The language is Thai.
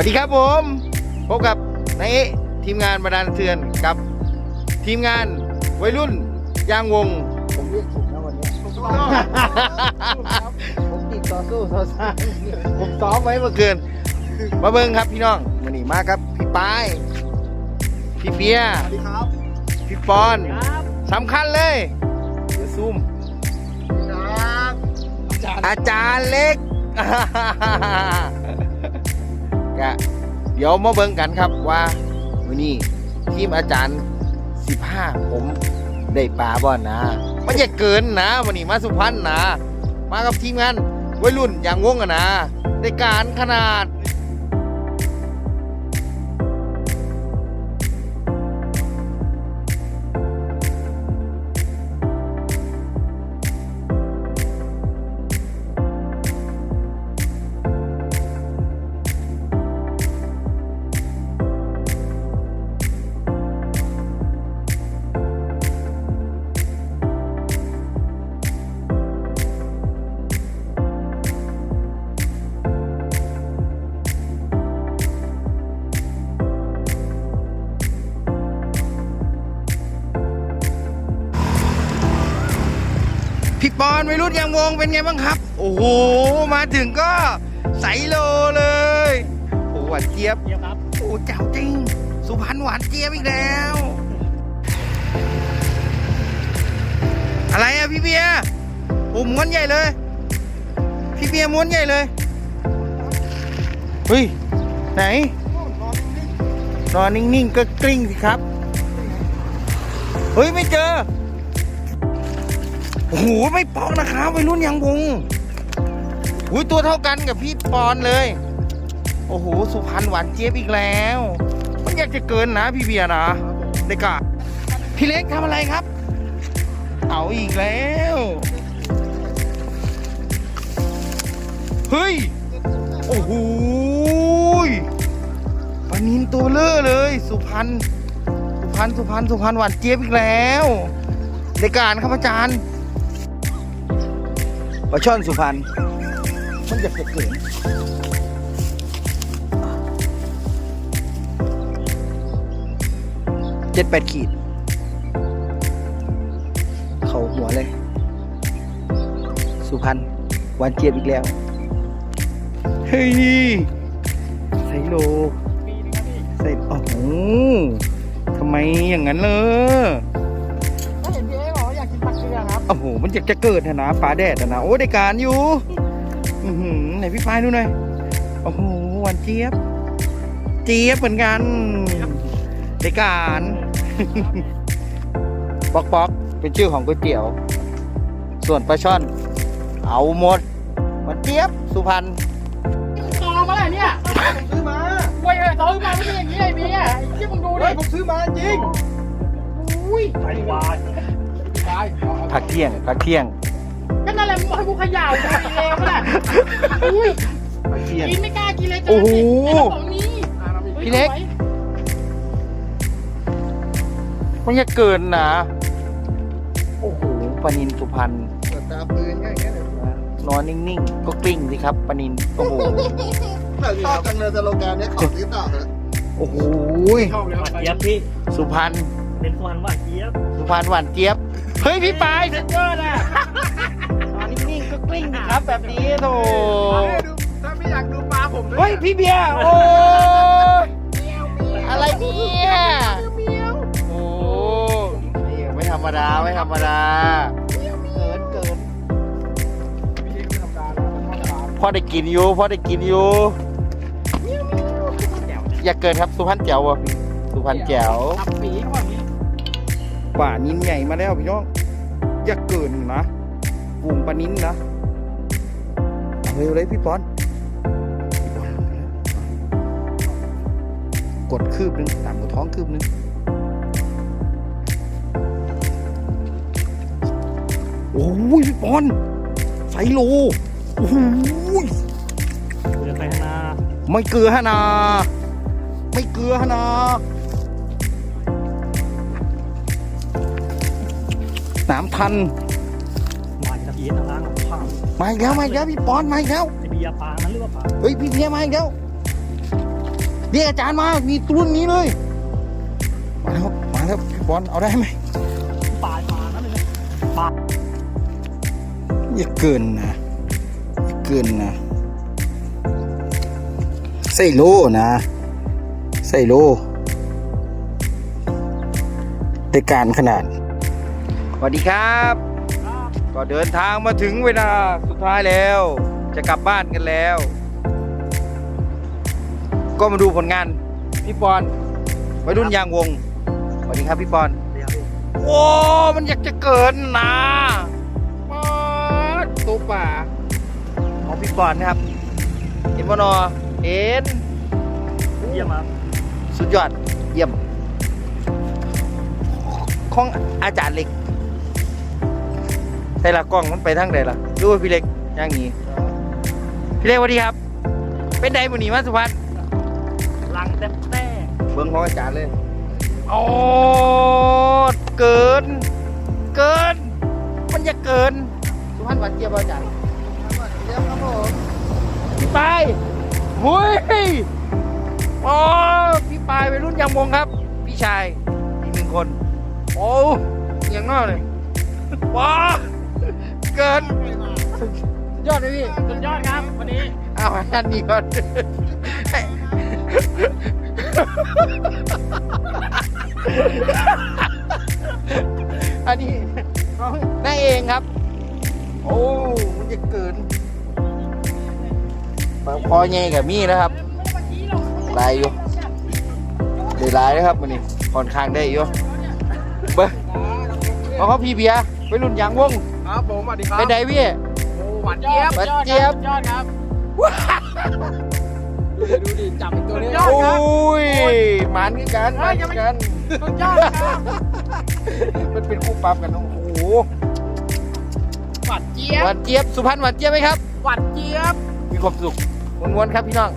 วัสดีครับผม พบกับนายเอะทีมงานบรรดาลเทือนกับ ทีมงานวัยรุ่นยางวง ผมเรียกถูกนะวันนี้ผมติดต่อสู้ต่อสร้างผมซ้อมไว้เมื่อคืนมาเบิ้งครับพี่น้องวันนี้มาครับพี่ปาย พี่เปียสวัสดีครับ พี่ปอนสำคัญเลยเดี๋ยวซูมครับอาจารย์อาจารย์เล็ก ก็เดี๋ยวมาเบิ่งกันครับว่าวันนี้ทีมอาจารย์สิบห้าผมได้ปลาบ่อนะ มันจะเกินนะวันนี้มาสุพรรณนะ มากับทีมงานวัยรุ่นอย่างวงอะนะ ได้การขนาด พี่ปอนวัยรุ่นยางวงเป็นไงบ้างครับ โอ้โห มาถึงก็ใสโลเลย โอ้หวานเจี๊ยบเยี่ยมครับ โอ้เจ้าจริง สุพรรณหวานเจี๊ยบอีกแล้ว อะไรอะพี่เบียร์โอ้ม้วนใหญ่เลย พี่เบียร์ม้วนใหญ่เลย เฮ้ย ไหน นอนนิ่งๆก็กลิ้งสิครับ เฮ้ย ไม่เจอ โอ้โหไม่ปอกนะครับวัยรุ่นยังวงอุ้ยตัวเท่ากันกับพี่ปอนเลย โอ้โห สุพรรณหวานเจี๊ยบอีกแล้ว มันอยากจะเกินนะพี่เบียร์นะเด็กอะพี่เล็กทำอะไรครับ เอาอีกแล้ว เฮ้ย โอ้โหปนินตัวเลอเลย สุพรรณสุพรรณสุพรรณสุพรรณหวานเจี๊ยบอีกแล้วในการครับอาจารย์ ปลาช่อนสุพรรณมันจะเกินเจ็ดแปดขีด เขาหัวเลย สุพรรณหวานเจี๊ยบอีกแล้ว เฮ้ย ใส่โลใส่โอ้โหทำไมอย่างนั้นเลย โอ้โห มันจะจะเกิดนะนะปลาแดดนะนะโอ้ได้การอยู่อือหือไหนพี่ปายดูหน่อย โอ้โหหวานเจี๊ยบ เจี๊ยบเหมือนกันได้การป๊อกป๊อกเป็นชื่อของก๋วยเตี๋ยว ส่วนปลาช่อน เอาหมดหวานเจี๊ยบสุพรรณซองมาเลยเนี่ยผมซื้อมาเว้ยเฮ้ยซองมาไม่เป็นอย่างนี้ไอ้เบียร์ไอ้เหี้ยมึงดูดิเฮ้ยผมซื้อมาจริงอุ้ยไปวายตาย พักเที่ยงพักเที่ยงก็นั่นแหละมึงบอกให้กูเขย่าจะมีเลวขนาดอุ้ยพักเที่ยง กินไม่กล้ากินเลยโอ้โหไอ้ของนี้พี่เล็ก มันจะเกินนะ โอ้โหปลานินสุพรรณเปิดตาปืนอย่างเงี้ยเลยนอนนิ่งๆ ก็กลิ้งสิครับปลานินโอ้โหแต่ชอบจังเลยสโลแกนเนี้ยขอซื้อต่อเถอะโอ้โหชอบเลยหวานเจี๊ยบพี่ สุพรรณเป็นฟันหวานเจี๊ยบ สุพรรณหวานเจี๊ยบ เฮ้ยพี่ปายเซ็นเจอร์น่ะนอนนิ่งๆก็กลิ้งสิครับแบบนี้โถดูถ้าไม่อยากดูปลาผมเฮ้ยพี่เบียร์โอ้ยอะไรเนี่ยโอ้นี่ไม่ธรรมดาไม่ธรรมดาเกินเกินพี่เล็กไม่ธรรมดานะผมว่าปลาพ่อได้กินอยู่พ่อได้กินอยู่อย่าเกินครับสุพรรณแจ๋ววะพี่สุพรรณแจ๋วขับ ปีเขาบอกอย่างนี้ป่านิ้นใหญ่มาแล้วพี่น้อง อย่าเกินนะวงปลานิ้นนะเอาเร็วเลยพี่ปอนพี่ปอนกดคืบหนึงต่ำกว่าท้องคืบหนึงโอ้ยพี่ปอนไซโลโอ้ยเดินไปข้างหน้าไม่เกลือฮะนา ไม่เกลือฮะนา น้ำทันมาจากเอียนทางล่างผ่านมาอีกแล้วมาอีกแล้วพี่ปอนมาอีกแล้วไอเบียร์ปลานั้นหรือว่าปลาเฮ้ยพี่เพียมาอีกแล้วนี่อาจารย์มามีรุ่นนี้เลยมาแล้วมาแล้วพี่บอลเอาได้ไหมป่าป่านั่นเลยนะป่าอย่าเกินนะอย่าเกินนะใส่โลนะใส่โลได้การขนาด สวัสดีครับ ก็เดินทางมาถึงเวลาสุดท้ายแล้ว จะกลับบ้านกันแล้ว ก็มาดูผลงานพี่ปอนวัยรุ่นยางวงสวัสดีครับพี่ปอนเดี๋ยวดิโอ้มันอยากจะเกินนะปอดตัวป่าของพี่ปอนนะครับเห็นว่านอเห็นเยี่ยมครับสุดยอดเยี่ยมของอาจารย์เล็ก แต่ละกล้องมันไปทางไหนล่ะดูว่าพี่เล็กย่างนี้ พี่เล็กสวัสดีครับ เป็นไดมือนีมาสุพรรณลังแต้แต้เบิ้งของอาจารย์เลยโอ้เกิน เกิน มันจะเกิน สุพรรณหวานเจี๊ยบบ่อาจารย์เรียบครับผมพี่ปายหุยอ๋อพี่ปายเป็นรุ่นยังวงครับ พี่ชายอีกหนึ่งคน โอ้ยังนอกเลยว้าเกินสุด ยอดเลยพี่สุดยอดครับวันนี้เอาอันนี้ก่อนอันนี้เอาได้เองครับ โอ้มันจะเกินปลาคอใหญ่กับมีนะครับลายอยู่ได้ลายนะครับมันนี่ค่อนข้างได้อยู่เบ้อเอาเขาพี่เบียร์ไปรุ่นยางวงครับผมสวัสดีครับไปไดพี่ หวานเจี๊ยบหวานเจี๊ยบ ยอดครับดูดิดูดิจับอีกตัวนี้ยอดครับโอ้ยหมานคือกันหมานคือกัน สุดยอดครับมันเป็นคู่ปรับกันโอ้โหหวานเจี๊ยหบวานเจี๊ยบ สุพรรณหวานเจี๊ยบไหมครับ หวานเจี๊ยบ มีความสุขม้วนๆครับพี่น้อง